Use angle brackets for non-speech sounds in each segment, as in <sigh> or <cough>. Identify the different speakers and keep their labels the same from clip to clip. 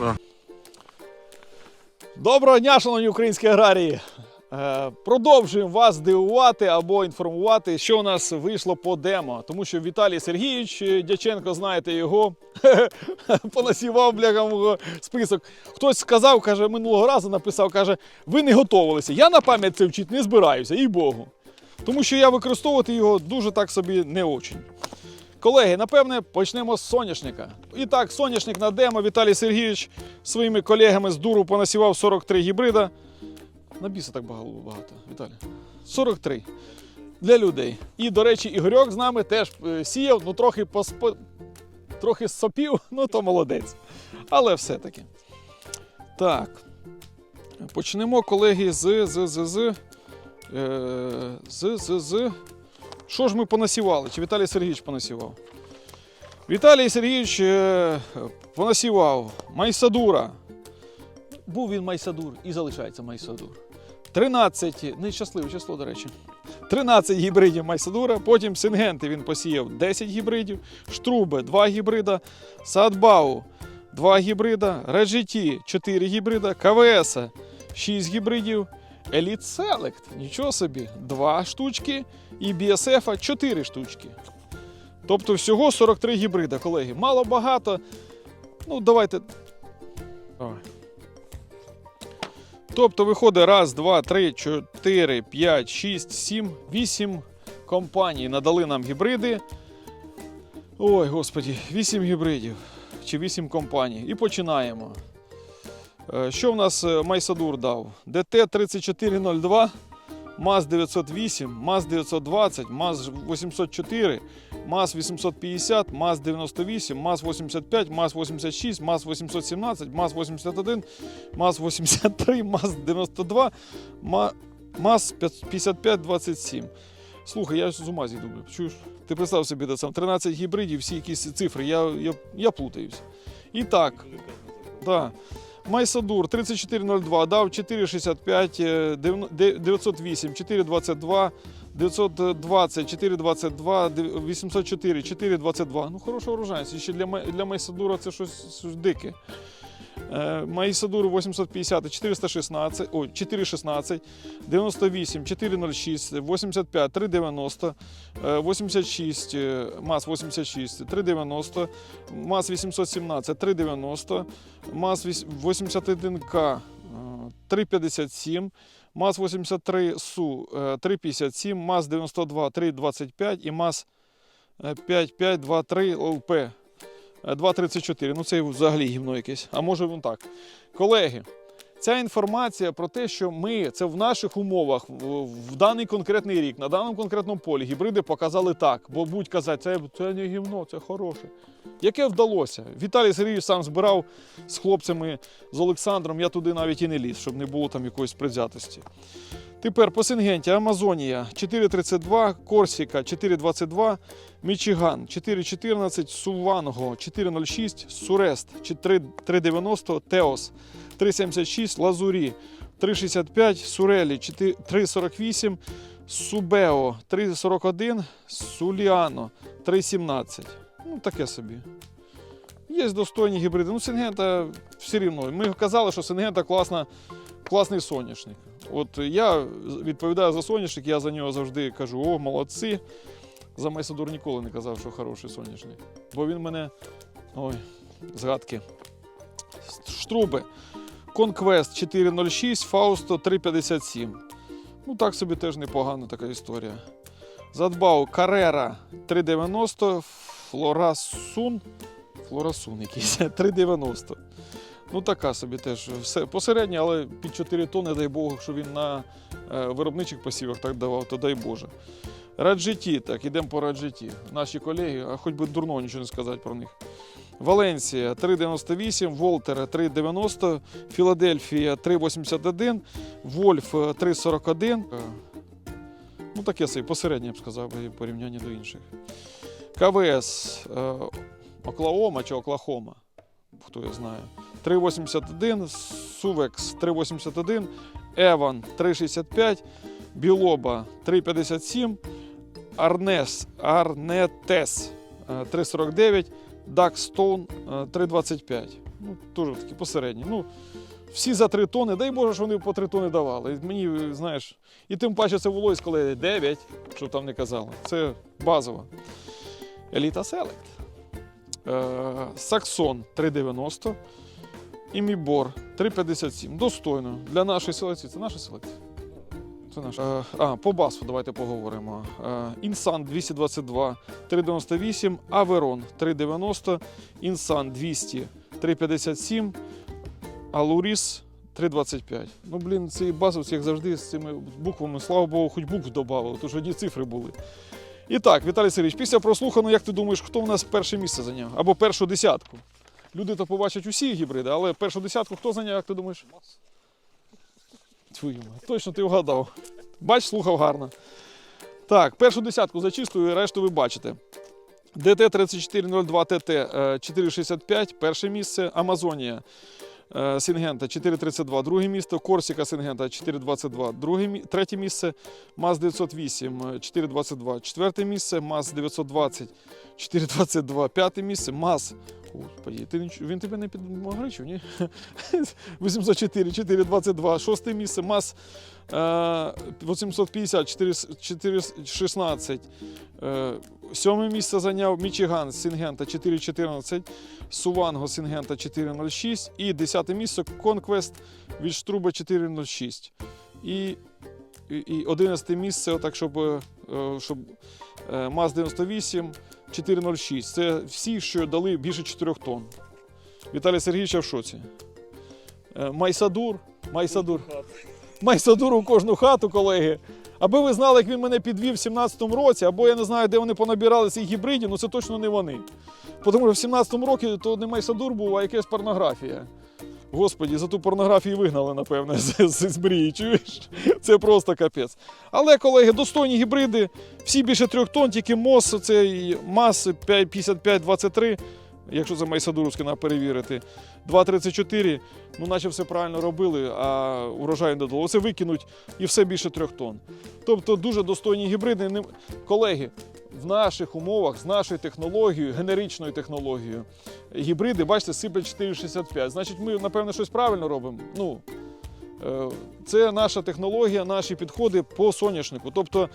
Speaker 1: да.
Speaker 2: Доброго дня, шановні українські аграрії! Е, Продовжуємо вас дивувати або інформувати, що у нас вийшло по демо. Тому що Віталій Сергійович Дяченко, знаєте його, <laughs> понасівав блягам список. Хтось сказав, каже, минулого разу написав, каже, ви не готувалися. Я на пам'ять це вчити не збираюся, їй Богу. Тому що я використовувати його дуже так собі не очень. Колеги, напевне, почнемо з соняшника. І так, соняшник на демо Віталій Сергійович своїми колегами з дуру понасівав 43 гібрида. На біса так багато, Віталій. 43 для людей. І, до речі, Ігорьок з нами теж е, сіяв, ну трохи поспо... трохи сопів, <laughs> ну то молодець. Але все-таки. Так. Почнемо, колеги, з. з, з, з, е, з, з, з. Що ж ми понасівали? Чи Віталій Сергійович понасівав? Віталій Сергійович е, понасівав Майсадура. Був він Майсадур і залишається Майсадур. 13, нещасливе число, до речі. 13 гібридів Майсадура, потім Сингенти він посіяв 10 гібридів, Штрубе 2 гібрида, Садбау 2 гібрида, Реджеті 4 гібрида, КВС 6 гібридів, Elite Select, нічого собі, 2 штучки і BSF 4 штучки. Тобто всього 43 гібрида, колеги. Мало багато. Ну, давайте. Давай. Тобто виходить раз, два, три, чотири, п'ять, шість, сім, вісім компаній надали нам гібриди. Ой, господі, вісім гібридів. Чи вісім компаній. І починаємо. Е, Що в нас е, Майсадур дав? ДТ-3402, МАЗ-908, МАЗ-920, МАЗ-804, МАЗ-850, МАЗ-98, МАЗ-85, МАЗ-86, МАЗ-817, МАЗ-81, МАЗ-83, МАЗ-92, Ма- МАЗ-5527. Слухай, я з ума зійду. Чуєш? Ти представ собі, де сам 13 гібридів, всі якісь цифри, я, я, я плутаюся. І так, да. Майсадур 3402 дав 465, е, дев'яно- де- 908, 422, 920, 422, 804, 422. Ну, хороша урожайність. І ще для, для Майсадура це щось, щось дике. Майсадур 850, 416, ой, 416, 98, 406, 85, 390, е, 86, е, МАЗ 86, 390, МАЗ 817, 390, МАЗ вісь- 81К е, 357, МАЗ 83 СУ е, 357, МАЗ 92 325 і МАЗ е, 5523 ЛП 234. Ну це взагалі гімно якесь. А може він так. Колеги, ця інформація про те, що ми це в наших умовах, в, в даний конкретний рік, на даному конкретному полі гібриди показали так. Бо будь казати, це, це не гімно, це хороше. Яке вдалося? Віталій Сергійович сам збирав з хлопцями, з Олександром. Я туди навіть і не ліз, щоб не було там якоїсь предвзятості. Тепер по Сингенті. Амазонія. 432, Корсіка. 422, Мічиган. 414, Суванго 406, Сурест. 390, Теос. 376, Лазурі. 365, Сурелі. 348, Субео. 341, Суліано. 317. Ну, таке собі. Є достойні гібриди. Ну, Сингента все рівно. Ми казали, що Сингента класна, класний соняшник. От я відповідаю за соняшник, я за нього завжди кажу: о, молодці. За Майсадур ніколи не казав, що хороший соняшник. Бо він мене. Ой, згадки. Штруби. Conquest 406, Фаусто 357. Ну, так собі теж непогана така історія. Задбав Карера 390, Флорасун. Флорасун якийсь <laughs> 390. Ну, така собі теж. Все посередня, але під 4 тонни, дай Бог, що він на е, виробничих посівах так давав, то дай Боже. Раджеті, так, ідемо по Раджеті. Наші колеги, а хоч би дурно нічого не сказати про них. Валенсія 3,98, Волтер 3,90, Філадельфія 3,81, Вольф 3,41. Е, Ну, таке собі, посереднє, я б сказав, би, в порівнянні до інших. КВС е, Оклаома чи Оклахома, хто я знає. 3,81, Сувекс 3,81, Еван 3,65, Білоба 3,57, Арнес, Арнетес е, 3,49, Дакстоун 3,25. Ну, теж такі посередні. Ну, всі за 3 тони, дай Боже, що вони по 3 тони давали. Мені, знаєш, і тим паче це волось, коли 9, щоб там не казали. Це базово. Еліта Селект. Е, Саксон 390. І Мібор 357. Достойно. Для нашої селекції. Це наша селекція. Це наша. Е, а, по басу давайте поговоримо. Е, Інсан 222, 398, Аверон 390, Інсан 200, 357, Алуріс 325. Ну, блін, ці базовці, як завжди, з цими буквами, слава Богу, хоч букв додали, то ж одні цифри були. І так, Віталій Сергійович, після прослуханого, як ти думаєш, хто в нас перше місце зайняв? Або першу десятку? Люди то побачать усі гібриди, але першу десятку хто зайняв, як ти думаєш? Твою мать, точно ти вгадав. Бач, слухав гарно. Так, першу десятку зачистую, решту ви бачите. ДТ 3402 ТТ е, 465, перше місце. Амазонія е, Сінгента 432, друге місце. Корсіка Сінгента 422, друге, третє місце. МАЗ 908 е, 422, четверте місце. МАЗ 920 422, п'яте місце. МАЗ. Господи, ти, він тебе не підмогричив, ні? <laughs> 804, 422, шосте місце. МАЗ е, 850, 4, 416. Е, Сьоме місце зайняв Мічиган з Сінгента 4.14, Суванго Сінгента 4.06 і десяте місце Конквест від Штруба 4.06. І, і, і 11 місце, отак, щоб, е, щоб е, МАЗ 98 4.06. Це всі, що дали більше 4 тонн. Віталій Сергійович в шоці. Е, Майсадур, Майсадур. Майсадур у кожну хату, колеги. Аби ви знали, як він мене підвів в 17-му році, або я не знаю, де вони понабирали цих гібридів, ну це точно не вони. Тому що в 17-му році то не Майсадур був, а якась порнографія. Господі, за ту порнографію вигнали, напевно, <laughs> з, з, з мрії, чуєш? Це просто капець. Але, колеги, достойні гібриди, всі більше трьох тонн, тільки МОС, це МАС 5523, якщо за Майсадуровське треба перевірити. 2,34, ну наче все правильно робили, а урожай не додало. Це викинуть і все більше трьох тонн. Тобто дуже достойні гібриди. Колеги, в наших умовах з нашою технологією, генеричною технологією, гібриди, бачите, сиплять 4,65. Значить, ми, напевно, щось правильно робимо. Ну, е, це наша технологія, наші підходи по соняшнику. Тобто,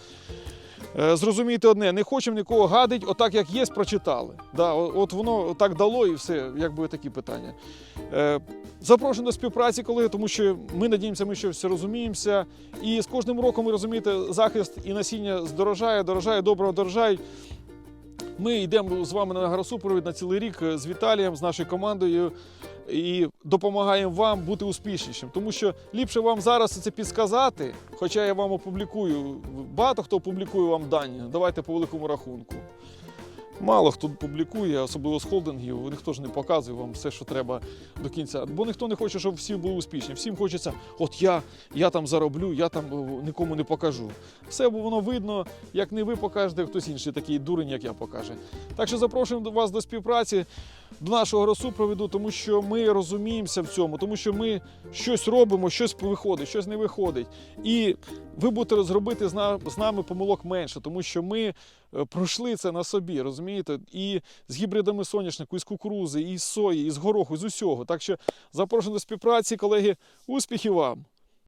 Speaker 2: зрозумійте одне, не хочемо нікого гадить, отак як є, прочитали. Да, от воно так дало і все, якби такі питання. Е, Запрошую до співпраці, колеги, тому що ми надіємося, ми що все розуміємося. І з кожним роком, ви розумієте, захист і насіння здорожає, дорожає, доброго дорожають. Ми йдемо з вами на агросупровід на цілий рік е, з Віталієм, з нашою командою і допомагаємо вам бути успішнішим. Тому що ліпше вам зараз це підсказати, хоча я вам опублікую, багато хто опублікує вам дані, давайте по великому рахунку. Мало хто публікує, особливо з холдингів, ніхто ж не показує вам все, що треба до кінця. Бо ніхто не хоче, щоб всі були успішні. Всім хочеться, от я, я там зароблю, я там е, нікому не покажу. Все бо воно видно, як не ви покажете, хтось інший такий дурень, як я покаже. Так що запрошуємо вас до співпраці, до нашого розсупровіду, тому що ми розуміємося в цьому, тому що ми щось робимо, щось виходить, щось не виходить. І ви будете зробити з на- з нами помилок менше, тому що ми пройшли це на собі, розумієте? І з гібридами соняшнику, і з кукурузи, і з сої, і з гороху, з усього. Так що запрошую до співпраці, колеги. Успіхів вам!